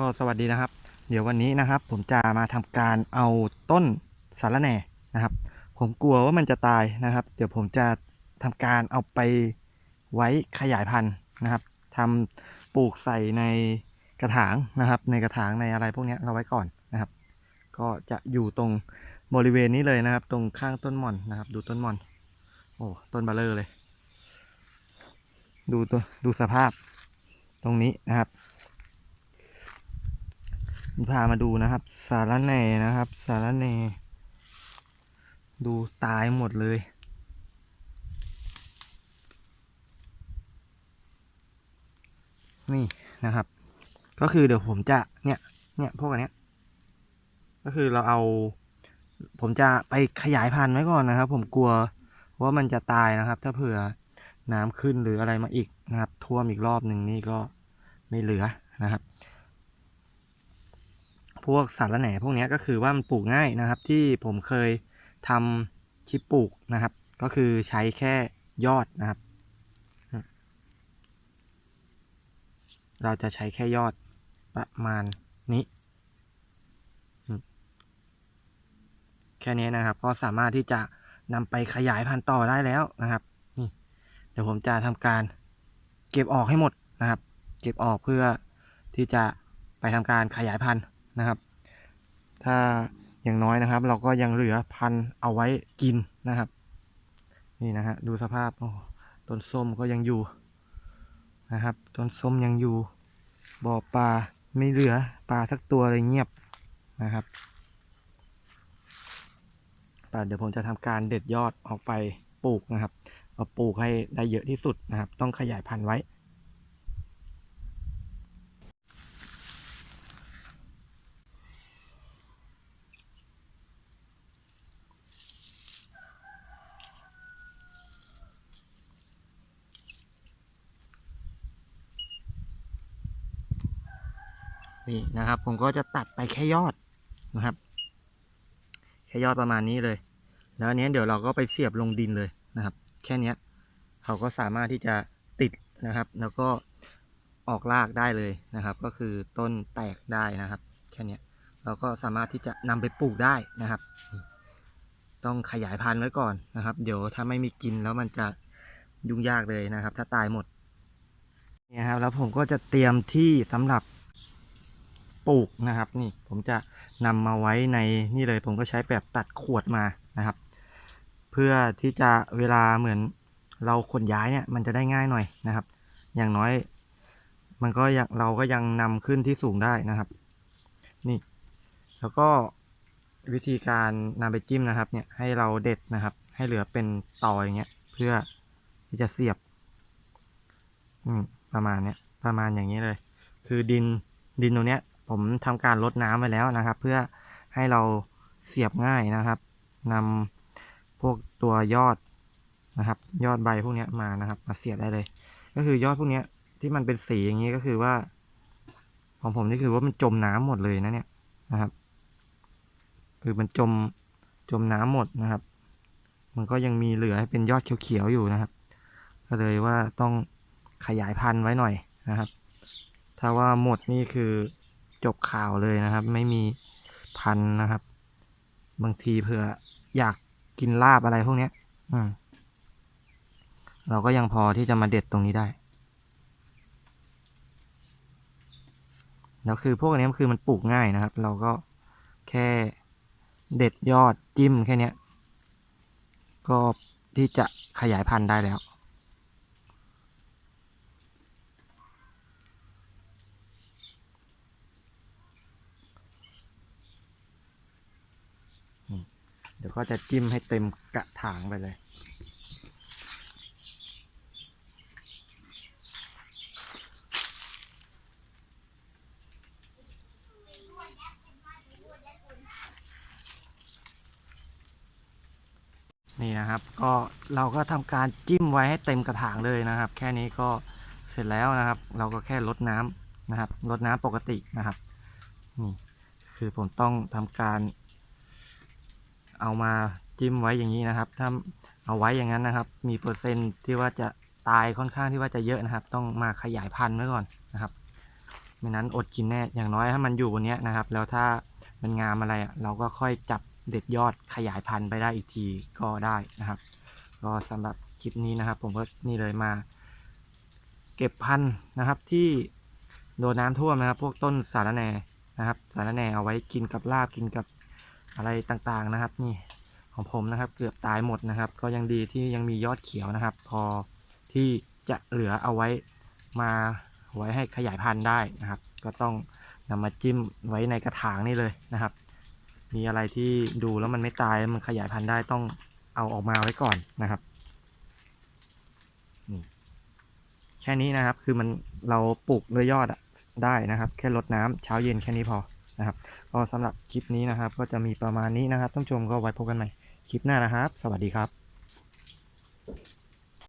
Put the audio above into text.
ก็สวัสดีนะครับ เดี๋ยววันนี้นะครับ ผมจะมาทำการเอาต้นสารแหน่นะครับ ผมกลัวว่ามันจะตายนะครับ เดี๋ยวผมจะทำการเอาไปไว้ขยายพันธุ์นะครับทำปลูกใส่ในกระถางนะครับ ในกระถางในอะไรพวกนี้เราไว้ก่อนนะครับ ก็จะอยู่ตรงบริเวณนี้เลยนะครับ ตรงข้างต้นหม่อนนะครับ ดูต้นหม่อน โอ้ต้นบลเลอร์เลย ดูตัวดูสภาพตรงนี้นะครับ พามาดูนะครับ สารแหน่นะครับ สารแหน่ ดูตายหมดเลย นี่นะครับ ก็คือเดี๋ยวผมจะเนี่ยเนี่ยพวกอันเนี้ย ก็คือเราเอา ผมจะไปขยายพันธุ์ไว้ก่อนนะครับ ผมกลัวว่ามันจะตายนะครับ ถ้าเผื่อน้ำขึ้นหรืออะไรมาอีกนะครับ ท่วมอีกรอบหนึ่งนี่ก็ไม่เหลือนะครับ พวกสารแหน่พวกนี้ก็คือว่ามันปลูกง่ายนะครับ ที่ผมเคยทำคลิปปลูกนะครับ ก็คือใช้แค่ยอดนะครับ เราจะใช้แค่ยอดประมาณนี้ แค่นี้นะครับ ก็สามารถที่จะนำไปขยายพันธุ์ต่อได้แล้วนะครับนี่เดี๋ยวผมจะทำการเก็บออกให้หมดนะครับ เก็บออกเพื่อที่จะไปทำการขยายพันธุ์ นะครับ ถ้าอย่างน้อยนะครับ เราก็ยังเหลือพันเอาไว้กินนะครับ นี่นะฮะดูสภาพโอ้ต้นส้มก็ยังอยู่นะครับต้นส้มยังอยู่บ่อปลาไม่เหลือปลาสักตัวเลยเงียบนะครับแต่เดี๋ยวผมจะทำการเด็ดยอดออกไปปลูกนะครับเอาปลูกให้ได้เยอะที่สุดนะครับ ต้องขยายพันธุ์ไว้ นี่นะครับ ผมก็จะตัดไปแค่ยอดนะครับ แค่ยอดประมาณนี้เลย แล้วเนี้ยเดี๋ยวเราก็ไปเสียบลงดินเลยนะครับ แค่เนี้ยเขาก็สามารถที่จะติดนะครับ แล้วก็ออกรากได้เลยนะครับ ก็คือต้นแตกได้นะครับ แค่เนี้ยเราก็สามารถที่จะนำไปปลูกได้นะครับ ต้องขยายพันธุ์ไว้ก่อนนะครับ เดี๋ยวถ้าไม่มีกินแล้วมันจะยุ่งยากเลยนะครับ ถ้าตายหมดเนี่ยครับแล้วผมก็จะเตรียมที่สำหรับ ปลูกนะครับ นี่ผมจะนำมาไว้ในนี่เลยผมก็ใช้แบบตัดขวดมานะครับ เพื่อที่จะเวลาเหมือนเราขนย้ายเนี่ยมันจะได้ง่ายหน่อยนะครับ อย่างน้อย มันก็ยังเราก็ยังนำขึ้นที่สูงได้นะครับ นี่ แล้วก็วิธีการนำไปจิ้มนะครับ เนี่ยให้เราเด็ดนะครับ ให้เหลือเป็นตออย่างเงี้ย เพื่อที่จะเสียบอืมประมาณเนี้ยประมาณอย่างนี้เลย คือดินดินตรงเนี้ย ผมทำการลดน้ำไปแล้วนะครับ เพื่อให้เราเสียบง่ายนะครับนำพวกตัวยอดนะครับ ยอดใบพวกนี้มานะครับ มาเสียบได้เลย ก็คือยอดพวกนี้ที่มันเป็นสีอย่างนี้ก็คือว่า ของผมนี่คือว่ามันจมน้ำหมดเลยนะเนี่ยนะครับ คือมันจมจมน้ำหมดนะครับ มันก็ยังมีเหลือให้เป็นยอดเขียวๆอยู่นะครับ ก็เลยว่าต้องขยายพันธุ์ไว้หน่อยนะครับ ถ้าว่าหมดนี่คือ จบข่าวเลยนะครับ ไม่มีพันนะครับ บางทีเผื่ออยากกินลาบอะไรพวกเนี้ย อืม เราก็ยังพอที่จะมาเด็ดตรงนี้ได้ แล้วคือพวกอันนี้คือมันปลูกง่ายนะครับ เราก็แค่เด็ดยอดจิ้มแค่นี้ก็ที่จะขยายพันธุ์ได้แล้ว เดี๋ยวก็จะจิ้มให้เต็มกระถางไปเลย นี่นะครับ ก็เราก็ทำการจิ้มไว้ให้เต็มกระถางเลยนะครับ แค่นี้ก็เสร็จแล้วนะครับ เราก็แค่ลดน้ำนะครับลดน้ำปกตินะครับนี่คือผมต้องทำการ เอามาจิ้มไว้อย่างนี้นะครับ ถ้าเอาไว้อย่างนั้นนะครับ มีเปอร์เซ็นต์ที่ว่าจะตายค่อนข้างที่ว่าจะเยอะนะครับ ต้องมาขยายพันธุ์ไว้ก่อนนะครับไม่นั้นอดกินแน่อย่างน้อยถ้ามันอยู่บนนี้นะครับ แล้วถ้ามันงามอะไรอะเราก็ค่อยจับเด็ดยอดขยายพันธุ์ไปได้อีกทีก็ได้นะครับ ก็สำหรับคลิปนี้นะครับ ผมก็นี่เลยมา เก็บพันธุ์นะครับที่โดนน้ำท่วมนะครับ พวกต้นสาระแหน่นะครับ สาระแหน่เอาไว้กินกับลาบกินกับ อะไรต่างๆนะครับ นี่ของผมนะครับ เกือบตายหมดนะครับ ก็ยังดีที่ยังมียอดเขียวนะครับ พอที่จะเหลือเอาไว้มาไว้ให้ขยายพันธุ์ได้นะครับ ก็ต้องนำมาจิ้มไว้ในกระถางนี่เลยนะครับ มีอะไรที่ดูแล้วมันไม่ตายมันขยายพันธุ์ได้ต้องเอาออกมาไว้ก่อนนะครับนี่แค่นี้นะครับคือมันเราปลูกด้วยยอดได้นะครับ แค่รดน้ำเช้าเย็นแค่นี้พอ นะครับก็สำหรับคลิปนี้นะครับ ก็จะมีประมาณนี้นะครับท่านชมก็ไว้พบกันใหม่คลิปหน้านะครับ สวัสดีครับ